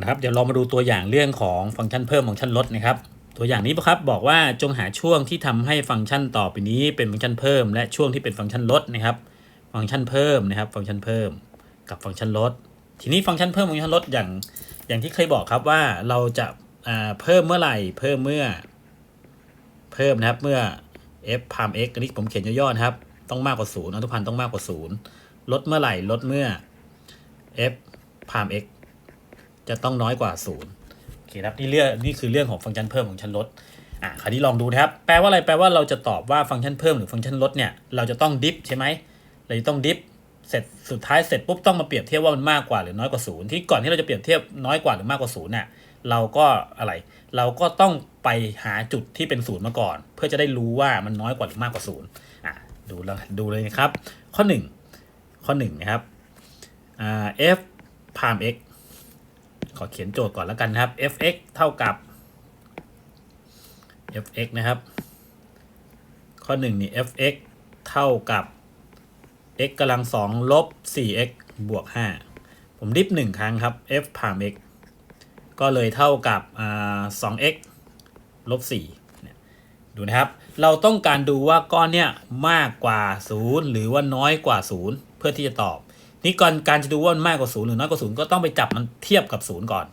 นะครับ เดี๋ยวเรามาดูตัวอย่างเรื่องของฟังก์ชันเพิ่มฟังก์ชันลดนะครับ ตัวอย่างนี้นะครับบอกว่าจงหาช่วงที่ทำให้ฟังก์ชันต่อไปนี้เป็นฟังก์ชันเพิ่ม และช่วงที่เป็นฟังก์ชันลดนะครับ ฟังก์ชันเพิ่มนะครับ ฟังก์ชันเพิ่ม กับฟังก์ชันลด ทีนี้ฟังก์ชันเพิ่มฟังก์ชันลดอย่างอย่างที่เคยบอกครับว่าเราจะเพิ่มเมื่อไหร่ เพิ่มเมื่อ เพิ่มนะครับเมื่อ f พาม x อันนี้ผมเขียนย่อๆนะครับ ต้องมากกว่า0อนุพันธ์ต้องมากกว่า0ลดเมื่อไหร่ ลดเมื่อ f พาม x จะต้องน้อยกว่า0โอเคครับนี่เรื่องนี่คือเรื่องของฟังก์ชันเพิ่มฟังชันลดอะคราวนี้ลองดูนะครับ แปลว่าอะไรแปลว่าเราจะตอบว่าฟังก์ชันเพิ่มหรือฟังก์ชันลดเนี่ยเราจะต้องดิฟใช่ไหมเราจะต้องดิฟเสร็จสุดท้ายเสร็จปุ๊บต้องมาเปรียบเทียบว่ามันมากกว่าหรือน้อยกว่าศูนย์ที่ก่อนที่เราจะเปรียบเทียบน้อยกว่าหรือมากกว่าศูนย์เนี่ยเราก็อะไร เราก็ต้องไปหาจุดที่เป็นศูนย์มาก่อน เพื่อจะได้รู้ว่ามันน้อยกว่าหรือมากกว่าศูนย์อะดูแล้วดูเลยนะครับ ข้อหนึ่งข้อหนึ่งนะครับอ่า f พาม x ขอเขียนโจทย์ก่อนแล้วกันนะครับ fx เท่ากับ fx นะครับ ข้อหนึ่งนี่ fx เท่ากับ x กำลังสองลบ 4x บวก 5 ผมดิฟหนึ่งครั้งครับ f พาม x ก็เลยเท่ากับอ่า 2x ลบสี่ดูนะครับ เราต้องการดูว่าก้อนเนี้ยมากกว่า 0 หรือว่าน้อยกว่า 0 เพื่อที่จะตอบ นี่ก่อนการจะดูว่ามันมากกว่า0หรือน้อยกว่า0ก็ต้องไปจับมันเทียบกับ0ก่อน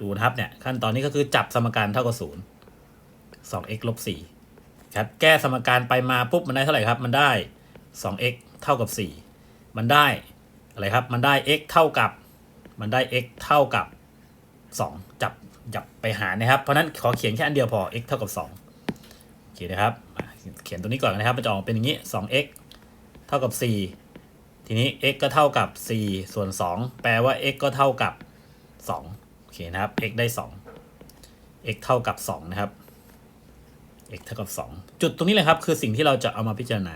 ดูนะครับเนี่ยขั้นตอนนี้ก็คือจับสมการเท่ากับ0 2x ลบ4ครับแก้สมการไปมาปุ๊บมันได้เท่าไหร่ครับ มันได้ 2x เท่ากับ4มันได้อะไรครับ มันได้ x เท่ากับ มันได้ x เท่ากับ2จับจับไปหารนะครับ เพราะนั้นขอเขียนแค่อันเดียวพอ x เท่ากับ2โอเคนะครับ เขียนตัวนี้ก่อนนะครับ มันจะออกเป็นอย่างนี้ 2x เท่ากับ4 ทีนี้ x ก็เท่ากับ 4 ส่วน 2 แปลว่า x ก็เท่ากับ 2 โอเคนะครับ x ได้ 2 x เท่ากับ 2 นะครับ x เท่ากับ 2 จุดตรงนี้เลยครับ คือสิ่งที่เราจะเอามาพิจารณา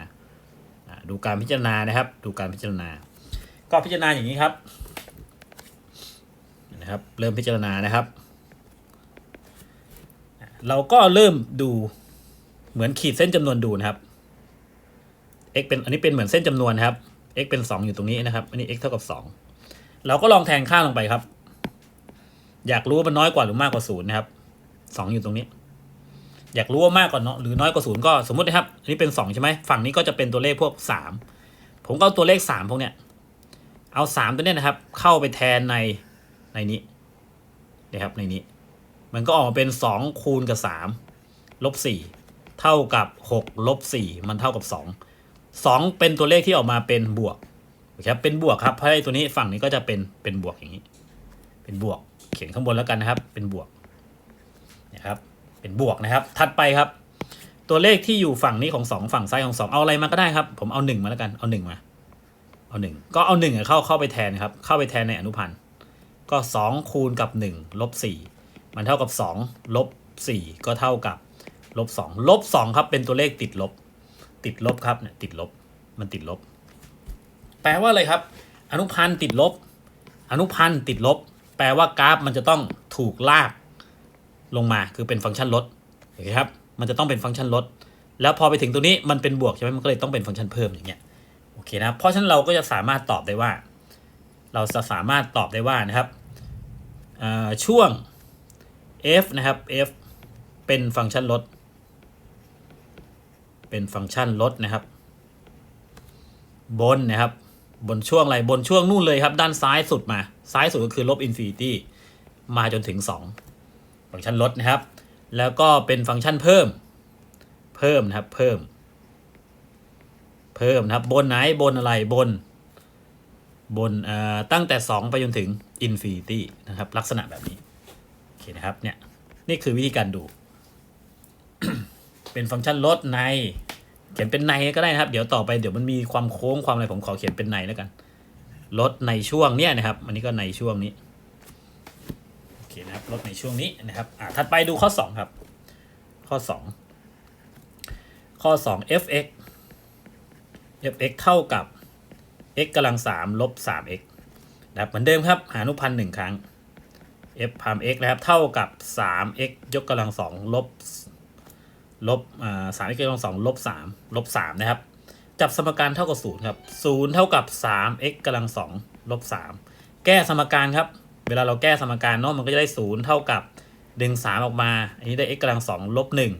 ดูการพิจารณานะครับ ดูการพิจารณา ก็พิจารณาอย่างนี้ครับ นะครับ เริ่มพิจารณานะครับ เราก็เริ่มดูเหมือนขีดเส้นจำนวนดูนะครับ x เป็นอันนี้เป็นเหมือนเส้นจำนวนนครับ x เป็น 2 อยู่ตรงนี้นะครับ อันนี้ x เท่ากับ 2 เราก็ลองแทนค่าลงไปครับ อยากรู้ว่ามันน้อยกว่าหรือมากกว่า0นะครับ 2 อยู่ตรงนี้ อยากรู้ว่ามากกว่าเนาะหรือน้อยกว่าศูนย์ก็สมมตินะครับ อันนี้เป็น 2 ใช่ไหมฝั่งนี้ก็จะเป็นตัวเลขพวก 3 ผมก็เอาตัวเลข 3 พวกเนี้ย เอา 3 ตัวเนี้ยนะครับ เข้าไปแทนในในนี้นะครับในนี้ มันก็ออกมาเป็น 2 คูณกับ3ลบ4เท่ากับ6ลบ4มันเท่ากับ 2 2 เป็นตัวเลขที่ออกมาเป็นบวกนะครับเป็นบวกครับเพราะไอ้ตัวนี้ฝั่งนี้ก็จะเป็นเป็นบวกอย่างนี้ เป็นบวก เขียนข้างบนแล้วกันนะครับ เป็นบวกนะครับเป็นบวกนะครับ ถัดไปครับ ตัวเลขที่อยู่ฝั่งนี้ของสองฝั่งซ้ายของสองเอาอะไรมาก็ได้ครับ ผมเอาหนึ่งมาแล้วกันเอาหนึ่งมาเอาหนึ่งก็เอาหนึ่งเข้าเข้าไปแทนครับ เข้าไปแทนในอนุพันธ์ก็สองคูณกับหนึ่งลบสี่มันเท่ากับสองลบสี่ก็เท่ากับลบสองลบสองครับ เป็นตัวเลขติดลบ ติดลบครับเนี่ยติดลบมันติดลบ แปลว่าอะไรครับ อนุพันธ์ติดลบ อนุพันธ์ติดลบ แปลว่ากราฟมันจะต้องถูกลากลงมาคือเป็นฟังก์ชันลดโอเคครับ มันจะต้องเป็นฟังก์ชันลด แล้วพอไปถึงตัวนี้มันเป็นบวกใช่ไหมมันก็เลยต้องเป็นฟังก์ชันเพิ่มอย่างเงี้ยโอเคนะเพราะฉะนั้นเราก็จะสามารถตอบได้ว่า เราจะสามารถตอบได้ว่านะครับช่วง f นะครับ f เป็นฟังก์ชันลด เป็นฟังก์ชันลดนะครับ บนนะครับ บนช่วงอะไรบนช่วงนู่นเลยครับ ด้านซ้ายสุดมา ซ้ายสุดก็คือลบอินฟินิตี้มาจนถึง 2 ฟังก์ชันลดนะครับ แล้วก็เป็นฟังก์ชันเพิ่ม เพิ่มนะครับ เพิ่ม เพิ่มนะครับ บนไหนบนอะไรบน บนเอ่อตั้งแต่ 2 ไปจนถึงอินฟินิตี้นะครับ ลักษณะแบบนี้โอเคนะครับเนี่ยนี่คือวิธีการดู เป็นฟังก์ชันลดใน เขียนเป็นในก็ได้นะครับ เดี๋ยวต่อไปเดี๋ยวมันมีความโค้งความอะไรผมขอเขียนเป็นในแล้วกันลดในช่วงเนี้ยนะครับ อันนี้ก็ในช่วงนี้โอเคนะครับลดในช่วงนี้นะครับอ่าถัดไปดูข้อ 2 ครับ ข้อ 2 ข้อ 2 fx fx เท่ากับ x กำลัง3ลบ 3x นะครับเหมือนเดิมครับ หาอนุพันธ์หนึ่งครั้ง f พาม x นะครับ เท่ากับ 3x ยกกำลัง2ลบ ลบอ่าสาม x กำลังสองลบสามลบสามนะครับ จับสมการเท่ากับศูนย์ครับศูนย์เท่ากับสาม x กำลังสองลบสามแก้สมการครับ เวลาเราแก้สมการเนาะมันก็จะได้ศูนย์เท่ากับดึงสามออกมา อันนี้ได้ x กำลังสองลบหนึ่ง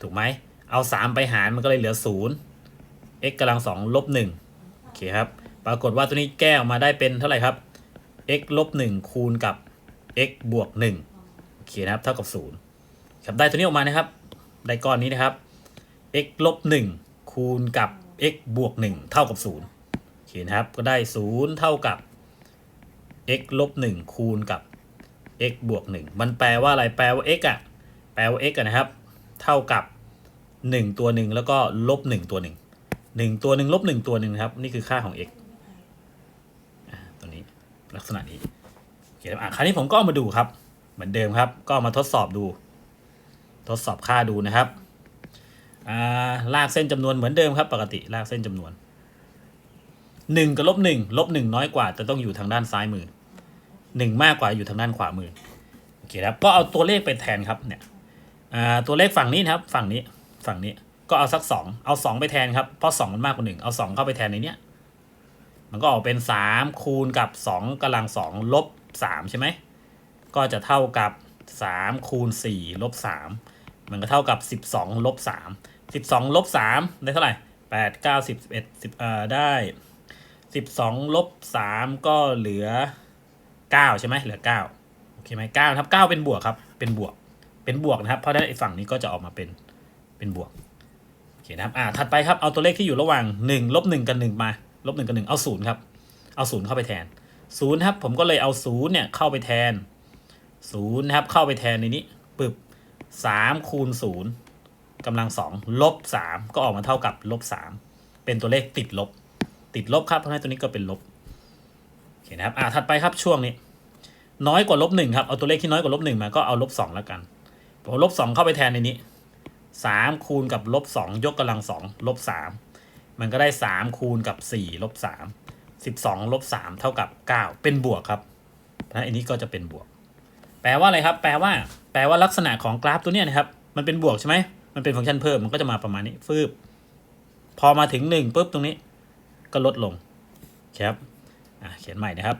ถูกไหมเอาสามไปหารมันก็เลยเหลือศูนย์ x กำลังสองลบหนึ่งโอเคครับ ปรากฏว่าตัวนี้แก้ออกมาได้เป็นเท่าไหร่ครับ x ลบหนึ่งคูณกับ x บวกหนึ่งโอเคนะครับ เท่ากับศูนย์ครับได้ตัวนี้ออกมานะครับ ได้ก้อนนี้นะครับ x ลบหนึ่งคูณกับ x บวกหนึ่งเท่ากับศูนย์โอเคนครับก็ได้ศูนย์เท่ากับ x ลบหนึ่งคูณกับ x บวกหนึ่งมันแปลว่าอะไรแปลว่า x อะแปลว่า x อะนะครับ เท่ากับหนึ่งตัวหนึ่งแล้วก็ลบหนึ่งตัวหนึ่งหนึ่งตัวหนึ่งลบหนึ่งตัวหนึ่งครับ นี่คือค่าของ x อ่าตัวนี้ลักษณะนี้โอเคครับอะคราวนี้ผมก็มาดูครับ เหมือนเดิมครับ ก็มาทดสอบดู ทดสอบค่าดูนะครับอ่าลากเส้นจำนวนเหมือนเดิมครับ ปกติลากเส้นจำนวนหนึ่งกับลบหนึ่งลบหนึ่งน้อยกว่าแต่ต้องอยู่ทางด้านซ้ายมือหนึ่งมากกว่าอยู่ทางด้านขวามือโอเคครับก็เอาตัวเลขไปแทนครับเนี่ยอ่าตัวเลขฝั่งนี้นะครับฝั่งนี้ฝั่งนี้ก็เอาสักสองเอาสองไปแทนครับเพราะสองมันมากกว่าหนึ่งเอาสองเข้าไปแทนในเนี้ยมันก็ออกเป็นสามคูณกับสองกำลังสองลบสามใช่ไหมก็จะเท่ากับสามคูณสี่ลบสา มันก็เท่ากับ 12ลบ3 12ลบ3ได้เท่าไหร่ 8 9 10 11 10เอ่อได้ 12ลบ3ก็เหลือ 9 ใช่ไหมเหลือ 9 โอเคไหม9ครับ9เป็นบวกครับ เป็นบวก เป็นบวกนะครับ เพราะฉะนั้นไอ้ฝั่งนี้ก็จะออกมาเป็น เป็นบวก โอเคนะครับ อ่า ถัดไปครับ เอาตัวเลขที่อยู่ระหว่าง1ลบ1กับ 1 มา ลบ1กับ 1 เอา0ครับ เอา0เข้าไปแทน0ครับ ผมก็เลยเอา0เนี่ยเข้าไปแทน0นะครับ เข้าไปแทนในนี้ สามคูณศูนย์กำลังสองลบสามก็ออกมาเท่ากับลบสามเป็นตัวเลขติดลบ ติดลบครับเพราะฉะนั้นตัวนี้ก็เป็นลบโอเคนะครับอ่าถัดไปครับช่วงนี้ น้อยกว่าลบหนึ่งครับเอาตัวเลขที่น้อยกว่าลบหนึ่งมาก็เอาลบสองแล้วกันผมลบสองเข้าไปแทนในนี้สามคูณกับลบสองยกกำลังสองลบสามมันก็ได้สามคูณกับสี่ลบสามสิบสองลบสามเท่ากับเก้าเป็นบวกครับเพราะอันนี้ก็จะเป็นบวก แปลว่าอะไรครับ แปลว่า ลว่าลักษณะของกราฟตัวเนี้ยนะครับ มันเป็นบวกใช่ไหมมันเป็นฟังก์ชันเพิ่มมันก็จะมาประมาณนี้ฟืบพอมาถึงหนึ่งปุ๊บตรงนี้ ก็ลดลงครับอะเขียนใหม่นะครับ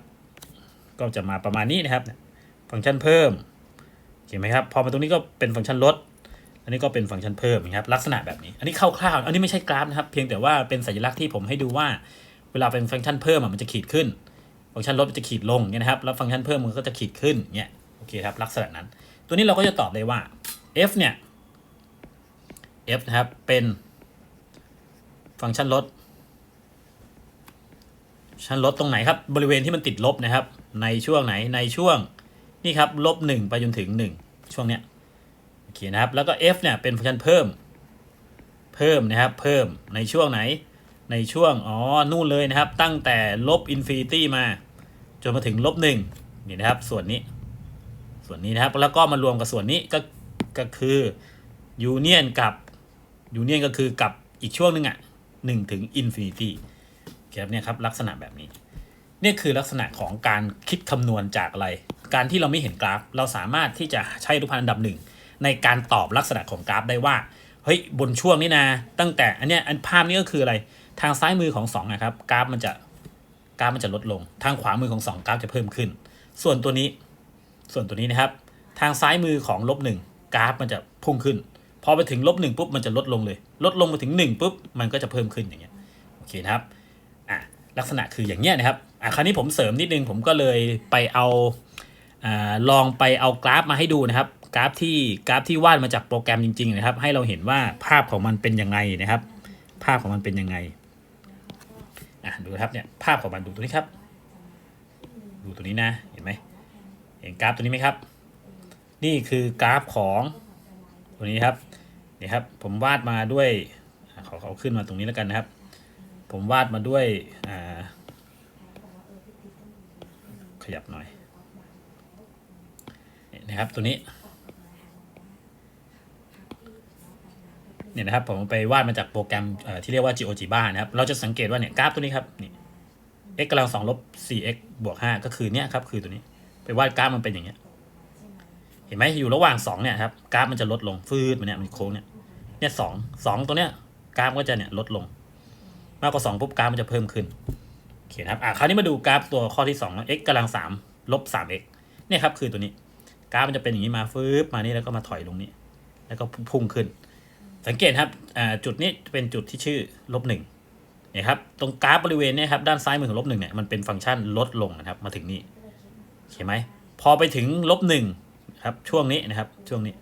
ก็จะมาประมาณนี้นะครับ ฟังก์ชันเพิ่มเห็นไหมครับ พอมาตรงนี้ก็เป็นฟังก์ชันลด อันนี้ก็เป็นฟังก์ชันเพิ่มนะครับ ลักษณะแบบนี้ อันนี้คร่าวๆ อันนี้ไม่ใช่กราฟนะครับ เพียงแต่ว่าเป็นสัญลักษณ์ที่ผมให้ดูว่า เวลาเป็นฟังก์ชันเพิ่มอะมันจะขีดขึ้น ฟังก์ชันลดมันจะขีดลงเนี่ยนะครับ แล้วฟังก์ชันเพิ่มมันก็จะขีดขึ้นเนี่ย โอเคครับ ลักษณะนั้น ตัวนี้เราก็จะตอบได้ว่า f เนี่ย f นะครับ เป็นฟังก์ชันลดฟังชันลดตรงไหนครับ บริเวณที่มันติดลบนะครับ ในช่วงไหนในช่วงนี่ครับลบหนึ่งไปจนถึงหนึ่งช่วงเนี้ยโอเคนะครับ แล้วก็ f เนี่ยเป็นฟังก์ชันเพิ่ม เพิ่มนะครับ เพิ่มในช่วงไหนในช่วงอ๋อนู่นเลยนะครับ ตั้งแต่ลบอินฟินิตี้มา จนมาถึงลบหนึ่งนี่นะครับ ส่วนนี้ ส่วนนี้นะครับ แล้วก็มารวมกับส่วนนี้ก็ก็คือยูเนียนกับยูเนียนก็คือกับอีกช่วงหนึ่งอะหนึ่งถึงอินฟินิตี้ครับเนี่ยครับลักษณะแบบนี้เนี่ยคือลักษณะของการคิดคำนวณจากอะไร การที่เราไม่เห็นกราฟ เราสามารถที่จะใช้รูปพันธ์อันดับหนึ่งในการตอบลักษณะของกราฟได้ว่าเฮ้ยบนช่วงนี้นะ ตั้งแต่อันเนี้ยอันภาพนี้ก็คืออะไรทางซ้ายมือของสองนะครับกราฟมันจะกราฟมันจะลดลง ทางขวามือของสองกราฟจะเพิ่มขึ้น ส่วนตัวนี้ ส่วนตัวนี้นะครับ ทางซ้ายมือของลบหนึ่งกราฟมันจะพุ่งขึ้น พอไปถึงลบหนึ่งปุ๊บมันจะลดลงเลย ลดลงมาถึงหนึ่งปุ๊บมันก็จะเพิ่มขึ้นอย่างเงี้ยโอเคนะครับอะลักษณะคืออย่างเงี้ยนะครับอะคราวนี้ผมเสริมนิดนึงผมก็เลยไปเอาอ่าลองไปเอากราฟมาให้ดูนะครับ กราฟที่กราฟที่วาดมาจากโปรแกรมจริง ๆ นะครับ ให้เราเห็นว่าภาพของมันเป็นยังไงนะครับ ภาพของมันเป็นยังไงอะดูนะครับเนี่ยภาพของมันดูตัวนี้ครับ ดูตัวนี้นะเห็นไหม เห็นกราฟตัวนี้ไหมครับ นี่คือกราฟของตัวนี้ครับนี่ครับ ผมวาดมาด้วยอ่าขอเขาขึ้นมาตรงนี้แล้วกันนะครับ ผมวาดมาด้วยขยับหน่อยนี่นะครับตัวนี้เนี่ยนะครับผมไปวาดมาจากโปรแกรมที่เรียกว่า GeoGebra นะครับ เราจะสังเกตว่าเนี่ยกราฟตัวนี้ครับนี่ x กำลังสองลบ 4x บวก 5 ก็คือเนี่ยครับ คือตัวนี้ ไปวาดกราฟมันเป็นอย่างเงี้ย เห็นไหมอยู่ระหว่างสองเนี่ยครับกราฟมันจะลดลงฟืดมันเนี่ยมันโค้งเนี่ยเนี่ยสองสองตัวเนี้ยกราฟก็จะเนี่ยลดลง มากกว่าสองปุ๊บกราฟมันจะเพิ่มขึ้นโอเคครับอะคราวนี้มาดูกราฟตัวข้อที่สองนะ x กำลังสามลบ 3x เนี่ยครับคือตัวนี้กราฟมันจะเป็นอย่างนี้มาฟืบมานี่แล้วก็มาถอยลงนี้ แล้วก็พุ่งขึ้น สังเกตครับอ่าจุดนี้เป็นจุดที่ชื่อลบหนึ่งเนี่ยครับตรงกราฟบริเวณเนี้ครับด้านซ้ายมือของลบหนึ่งเนี่ยมันเป็นฟังก์ชันลดลงนะครับมาถึงนี่ เห็นไหมพอไปถึงลบหนึ่งครับช่วงนี้นะครับช่วงนี้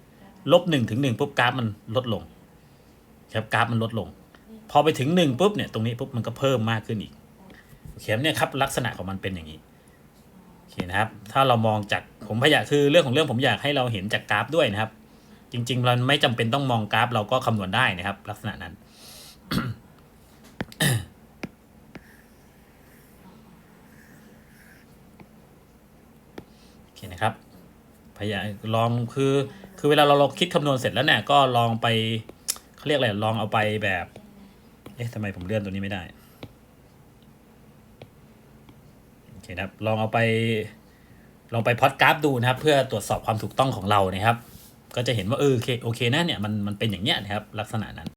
ลบหนึ่งถึงหนึ่งปุ๊บกราฟมันลดลงครับกราฟมันลดลง พอไปถึงหนึ่งปุ๊บเนี่ยตรงนี้ปุ๊บมันก็เพิ่มมากขึ้นอีกโอเคครับเนี่ยครับลักษณะของมันเป็นอย่างนี้โอเคนะครับ ถ้าเรามองจากผมพยายามคือเรื่องของเรื่องผมอยากให้เราเห็นจากกราฟด้วยนะครับ จริงๆเราไม่จำเป็นต้องมองกราฟเราก็คำนวณได้นะครับ ลักษณะนั้น โอเคนะครับ พยายามลองคือคือเวลาเราเราคิดคำนวณเสร็จแล้วเนี่ยก็ลองไปเขาเรียกอะไรลองเอาไปแบบเอ๊ะทำไมผมเลื่อนตัวนี้ไม่ได้โอเคนะครับลองเอาไปลองไปพอดกราฟดูนะครับ เพื่อตรวจสอบความถูกต้องของเรานะครับ ก็จะเห็นว่าเออโอเคโอเคนะเนี่ยมันมันเป็นอย่างเนี้ยนะครับลักษณะนั้น